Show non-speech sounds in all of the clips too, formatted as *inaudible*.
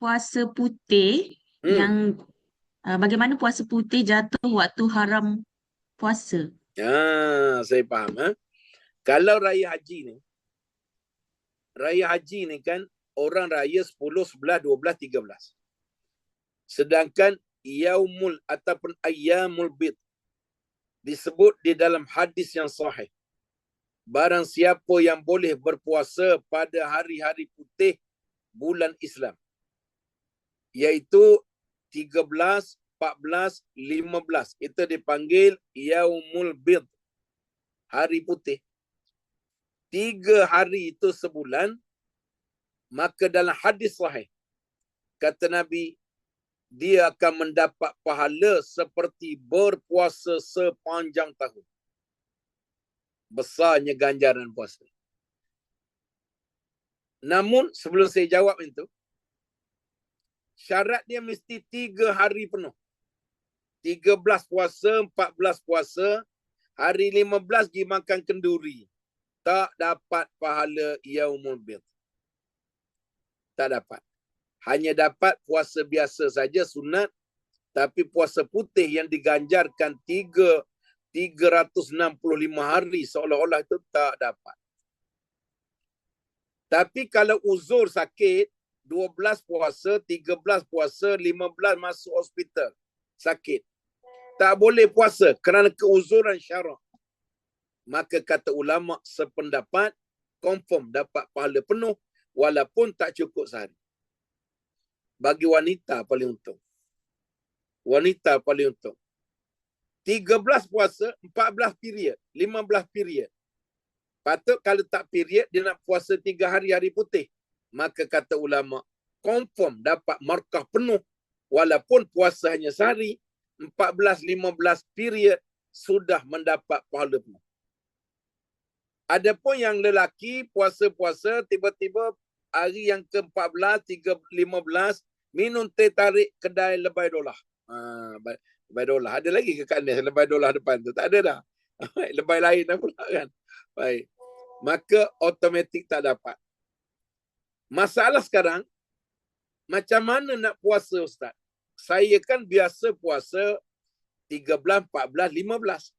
puasa putih Hmm. yang uh, bagaimana puasa putih jatuh waktu haram puasa? Ha, saya faham. Ha? Kalau raya haji ni, raya haji ni kan orang raya 10, 11, 12, 13. Sedangkan yaumul ataupun ayyamul bid disebut di dalam hadis yang sahih. Barang siapa yang boleh berpuasa pada hari-hari putih bulan Islam. Iaitu 13, 14, 15. Itu dipanggil Yaumul Bid. Hari putih. Tiga hari itu sebulan. Maka dalam hadis sahih. Kata Nabi, dia akan mendapat pahala seperti berpuasa sepanjang tahun. Besarnya ganjaran puasa. Namun sebelum saya jawab itu, syarat dia mesti tiga hari penuh. Tiga belas puasa, empat belas puasa, hari lima belas pergi makan kenduri. Tak dapat pahala yaumul bid. Tak dapat. Hanya dapat puasa biasa saja sunat. Tapi puasa putih yang diganjarkan tiga 365 hari seolah-olah itu tak dapat. Tapi kalau uzur sakit, 12 puasa, 13 puasa, 15 masuk hospital. Sakit. Tak boleh puasa kerana keuzuran syarak. Maka kata ulama sependapat, confirm dapat pahala penuh walaupun tak cukup sehari. Bagi wanita paling untung. Wanita paling untung. 13 puasa, 14 period, 15 period. Patut kalau tak period, dia nak puasa 3 hari hari putih. Maka kata ulama, confirm dapat markah penuh. Walaupun puasa hanya sehari, 14-15 period sudah mendapat pahala penuh. Adapun yang lelaki puasa-puasa tiba-tiba hari yang ke-14, 15 minum teh tarik kedai lebay dolah. Ha, lebay dolah. Ada lagi ke kat ni lebay dolah depan tu? Tak ada dah. *laughs* lebay lain dah pula kan. Baik. Maka automatik tak dapat. Masalah sekarang, macam mana nak puasa Ustaz? Saya kan biasa puasa 13, 14, 15.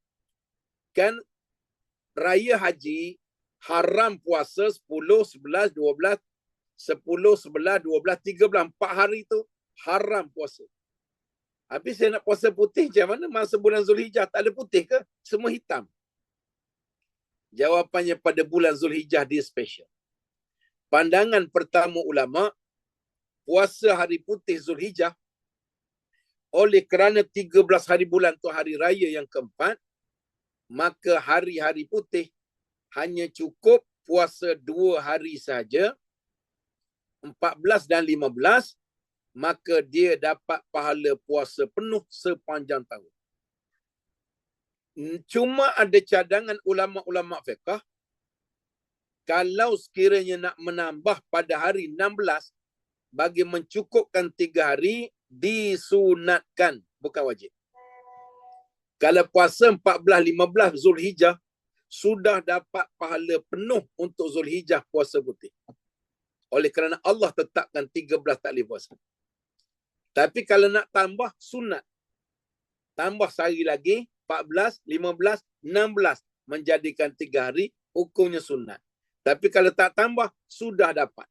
Kan raya haji haram puasa 10, 11, 12, 10, 11, 12, 13, 4 hari tu haram puasa. Habis saya nak puasa putih macam mana masa bulan Zulhijjah tak ada putih ke? Semua hitam. Jawapannya pada bulan Zulhijjah dia special. Pandangan pertama ulama puasa hari putih Zulhijjah oleh kerana 13 hari bulan tu hari raya yang keempat maka hari-hari putih hanya cukup puasa dua hari saja 14 dan 15 maka dia dapat pahala puasa penuh sepanjang tahun. Cuma ada cadangan ulama-ulama fiqah kalau sekiranya nak menambah pada hari 16 bagi mencukupkan tiga hari disunatkan bukan wajib. Kalau puasa 14-15 Zulhijjah sudah dapat pahala penuh untuk Zulhijjah puasa putih. Oleh kerana Allah tetapkan 13 tak boleh puasa. Tapi kalau nak tambah sunat. Tambah sehari lagi 14, 15, 16 menjadikan tiga hari hukumnya sunat. Tapi kalau tak tambah sudah dapat.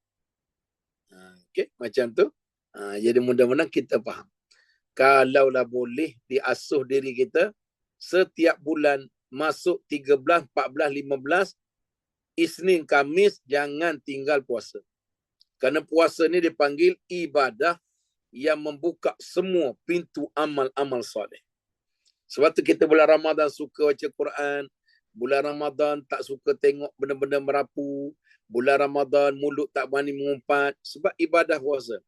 Ha, Okey, macam tu. Ha, jadi mudah-mudahan kita faham. Kalaulah boleh diasuh diri kita setiap bulan masuk 13, 14, 15 Isnin, Kamis jangan tinggal puasa. Kerana puasa ni dipanggil ibadah yang membuka semua pintu amal-amal soleh. Sebab tu kita bulan Ramadan suka baca Quran, bulan Ramadan tak suka tengok benda-benda merapu, bulan Ramadan mulut tak berani mengumpat sebab ibadah puasa.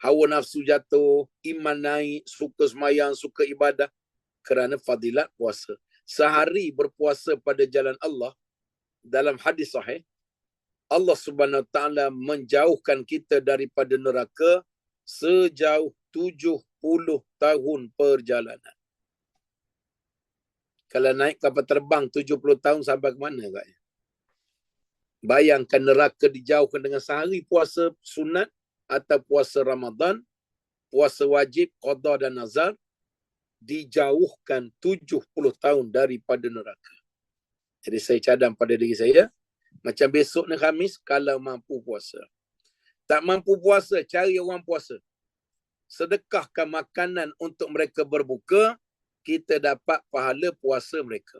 Hawa nafsu jatuh, iman naik, suka semayang, suka ibadah kerana fadilat puasa. Sehari berpuasa pada jalan Allah dalam hadis sahih Allah Subhanahu taala menjauhkan kita daripada neraka sejauh 70 tahun perjalanan. Kalau naik kapal terbang 70 tahun sampai ke mana agaknya? Bayangkan neraka dijauhkan dengan sehari puasa sunat atau puasa Ramadan, puasa wajib, qada dan nazar dijauhkan 70 tahun daripada neraka. Jadi saya cadang pada diri saya, macam besok ni Khamis, kalau mampu puasa. Tak mampu puasa, cari orang puasa. Sedekahkan makanan untuk mereka berbuka, kita dapat pahala puasa mereka.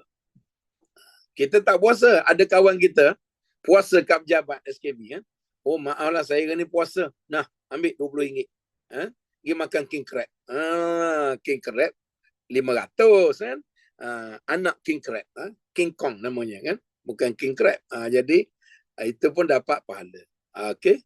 Kita tak puasa. Ada kawan kita, puasa kat pejabat SKB. Kan? Oh maaflah saya ni puasa. Nah, ambil RM20. Ha? Pergi makan king crab. Ah, king crab 500 kan. Uh, anak king crab, ha? king kong namanya kan, bukan king crab. Uh, jadi itu pun dapat pahala. Okey.